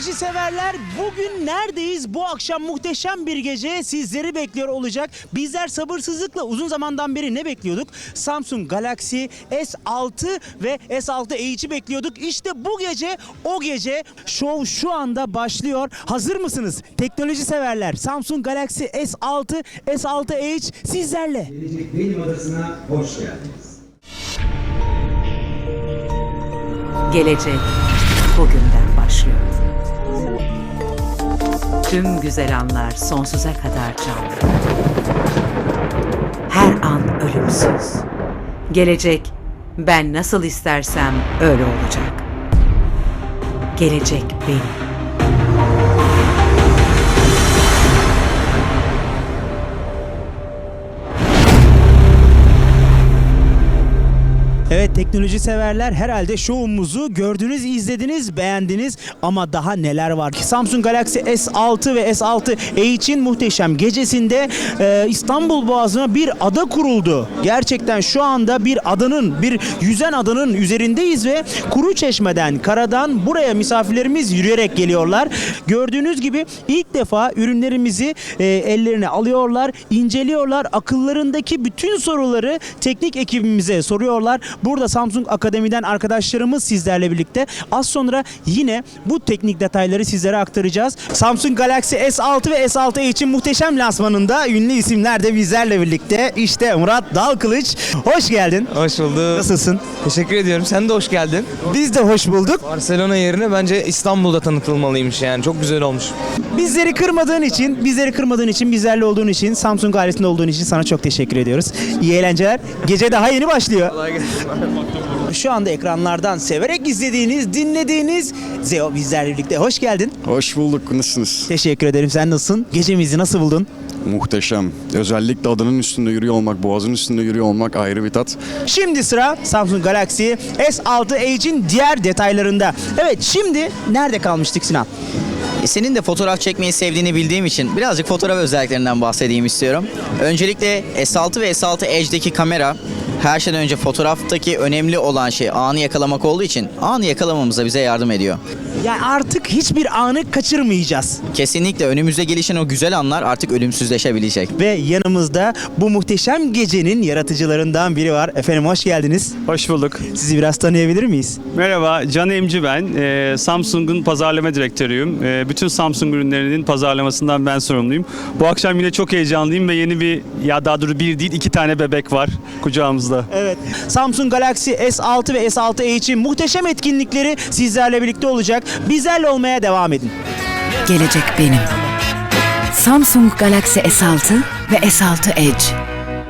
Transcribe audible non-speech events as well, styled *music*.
teknoloji severler bugün neredeyiz? Bu akşam muhteşem bir gece sizleri bekliyor olacak. Bizler sabırsızlıkla uzun zamandan beri ne bekliyorduk? Samsung Galaxy S6 ve S6 Edge'i bekliyorduk. İşte bu gece o gece şov şu anda başlıyor. Hazır mısınız? Teknoloji severler Samsung Galaxy S6, S6 Edge sizlerle. Gelecek Benim Adası'na hoş geldiniz. Gelecek bugünden Tüm güzel anlar sonsuza kadar canlı. Her an ölümsüz. Gelecek ben nasıl istersem öyle olacak. Gelecek benim. Evet teknoloji severler herhalde şovumuzu gördünüz, izlediniz, beğendiniz ama daha neler var ki? Samsung Galaxy S6 ve S6 Edge'in muhteşem gecesinde e, İstanbul Boğazı'na bir ada kuruldu. Gerçekten şu anda bir adanın, bir yüzen adanın üzerindeyiz ve Kuru Çeşme'den, karadan buraya misafirlerimiz yürüyerek geliyorlar. Gördüğünüz gibi ilk defa ürünlerimizi e, ellerine alıyorlar, inceliyorlar. Akıllarındaki bütün soruları teknik ekibimize soruyorlar. Burada Samsung Akademi'den arkadaşlarımız sizlerle birlikte. Az sonra yine bu teknik detayları sizlere aktaracağız. Samsung Galaxy S6 ve S6 için muhteşem lansmanında ünlü isimler de bizlerle birlikte. İşte Murat Dalkılıç. Hoş geldin. Hoş bulduk. Nasılsın? Teşekkür ediyorum. Sen de hoş geldin. Biz de hoş bulduk. Barcelona yerine bence İstanbul'da tanıtılmalıymış yani. Çok güzel olmuş. Bizleri kırmadığın için, bizleri kırmadığın için, bizlerle olduğun için, Samsung ailesinde olduğun için sana çok teşekkür ediyoruz. İyi eğlenceler. Gece daha yeni başlıyor. *laughs* Şu anda ekranlardan severek izlediğiniz, dinlediğiniz Zeo bizlerle birlikte. Hoş geldin. Hoş bulduk. Nasılsınız? Teşekkür ederim. Sen nasılsın? Gecemizi nasıl buldun? Muhteşem. Özellikle adanın üstünde yürüyor olmak, boğazın üstünde yürüyor olmak ayrı bir tat. Şimdi sıra Samsung Galaxy S6 Edge'in diğer detaylarında. Evet şimdi nerede kalmıştık Sinan? E, Senin de fotoğraf çekmeyi sevdiğini bildiğim için birazcık fotoğraf özelliklerinden bahsedeyim istiyorum. Öncelikle S6 ve S6 Edge'deki kamera her şeyden önce fotoğraftaki önemli olan şey anı yakalamak olduğu için anı yakalamamıza bize yardım ediyor. Yani artık hiçbir anı kaçırmayacağız. Kesinlikle önümüzde gelişen o güzel anlar artık ölümsüzleşebilecek. Ve yanımızda bu muhteşem gecenin yaratıcılarından biri var. Efendim hoş geldiniz. Hoş bulduk. Sizi biraz tanıyabilir miyiz? Merhaba, Can Emci ben. Ee, Samsung'un pazarlama direktörüyüm. Ee, bütün Samsung ürünlerinin pazarlamasından ben sorumluyum. Bu akşam yine çok heyecanlıyım ve yeni bir, ya daha doğrusu bir değil iki tane bebek var kucağımızda. Evet. Samsung Galaxy S6 ve S6 Edge'in muhteşem etkinlikleri sizlerle birlikte olacak. Bizlerle olmaya devam edin. Gelecek benim. Samsung Galaxy S6 ve S6 Edge.